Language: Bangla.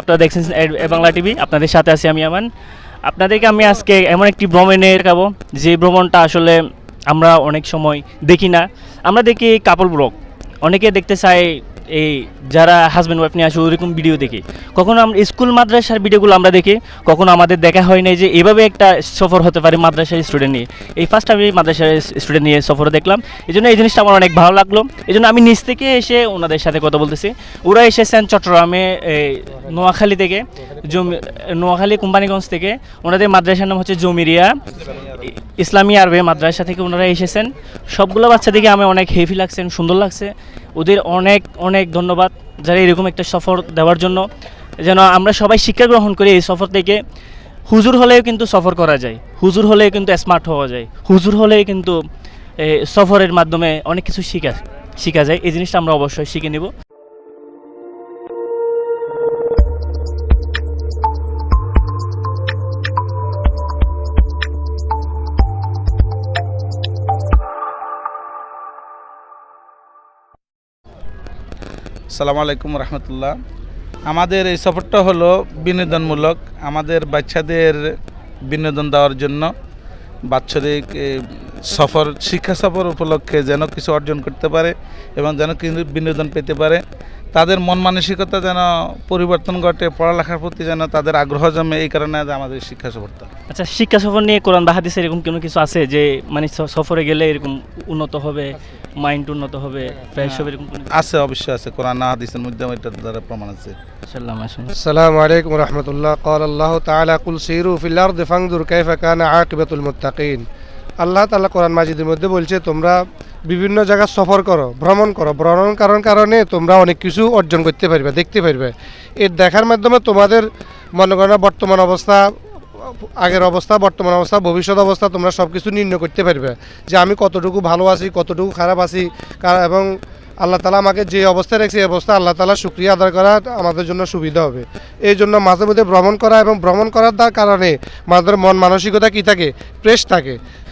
আপনারা দেখছেন বাংলা টিভি, আপনাদের সাথে আছি আমি আমান। আপনাদেরকে আমি আজকে এমন একটি ভ্রমণে দেখাবো, যে ভ্রমণটা আসলে আমরা অনেক সময় দেখি না। আমরা দেখি কাপড় ব্লগ। অনেকে দেখতে চাই এই যারা হাজব্যান্ড ওয়াইফ নিয়ে আসে, ওরকম ভিডিও দেখি। কখনো আমরা স্কুল মাদ্রাসার ভিডিওগুলো আমরা দেখি, কখনো আমাদের দেখা হয় নাই যে এভাবে একটা সফর হতে পারে মাদ্রাসার স্টুডেন্ট নিয়ে। এই ফার্স্ট আমি মাদ্রাসার স্টুডেন্ট নিয়ে সফর দেখলাম। এই জন্য এই জিনিসটা আমার অনেক ভালো লাগল। এই জন্য আমি নিচ থেকে এসে ওনাদের সাথে কথা বলতেছি। ওরা এসেছেন চট্টগ্রামে নোয়াখালী থেকে, জমি নোয়াখালী কোম্পানিগঞ্জ থেকে। ওনাদের মাদ্রাসার নাম হচ্ছে জমিরিয়া। ইসলামী আরবে মাদ্রাসা থেকে ওনারা এসেছেন। সবগুলো বাচ্চা দেখে আমি অনেক হেভি লাগছেন সুন্দর লাগছে। ওদের অনেক অনেক ধন্যবাদ যারা এরকম একটা সফর দেওয়ার জন্য। যেন আমরা সবাই শিক্ষা গ্রহণ করি এই সফর থেকে। হুজুর হলেও কিন্তু সফর করা যায়। হুজুর হলেও কিন্তু স্মার্ট হওয়া যায়। হুজুর হলেও কিন্তু সফরের মাধ্যমে অনেক কিছু শিখা শিখা যায়। এই জিনিসটা আমরা অবশ্যই শিখে নেব। সালামু আলাইকুম রহমতুল্লাহ। আমাদের এই সফরটা হলো বিনোদনমূলক। আমাদের বাচ্চাদের বিনোদন দেওয়ার জন্য। বাৎসরিক সফর শিক্ষা সফর উপলক্ষে যেন কিছু অর্জন করতে পারে এবং যেন কিছু বিনোদন পেতে পারে তাদের মন মানসিকতা যেন পরিবর্তন ঘটে পড়ালেখার প্রতি যেন তাদের আগ্রহ জমে এই কারণে আজ আমাদের শিক্ষা সফরটা আচ্ছা শিক্ষা সফর নিয়ে কোরআন বা হাদিসে এরকম কোনো কিছু আছে যে মানে স- সফরে গেলে এরকম উন্নত হবে মাইন্ড উন্নত হবে ফ্রেশ হবে এরকম কোনো আছে অবশ্যই আছে কোরআন হাদিসের মধ্যে এটার দ্বারা প্রমাণ আছে ইনশাআল্লাহ মাশাআল্লাহ। السلام عليكم ورحمة الله قال الله تعالى قل سيروا في الأرض فانظر كيف كان عاقبة المتقين আল্লাহ তাআলা কোরআন মাজিদের মধ্যে বলছে, তোমরা বিভিন্ন জায়গা সফর করো, ভ্রমণ করো। ভ্রমণ কারণ কারণে তোমরা অনেক কিছু অর্জন করতে পারবে, দেখতে পারবে। এর দেখার মাধ্যমে তোমাদের মনে করো বর্তমান অবস্থা, আগের অবস্থা, বর্তমান অবস্থা, ভবিষ্যৎ অবস্থা তোমরা সব কিছু নির্ণয় করতে পারবে। যে আমি কতটুকু ভালো আছি, কতটুকু খারাপ আছি এবং আল্লাহ তালা আমাকে যে অবস্থায় রেখেছে, এই অবস্থা আল্লাহ তালা শুক্রিয়া আদায় করা আমাদের জন্য সুবিধা হবে। এই জন্য মাঝে মধ্যে ভ্রমণ করা এবং ভ্রমণ করার কারণে আমাদের মন মানসিকতা কী থাকে? ফ্রেশ থাকে।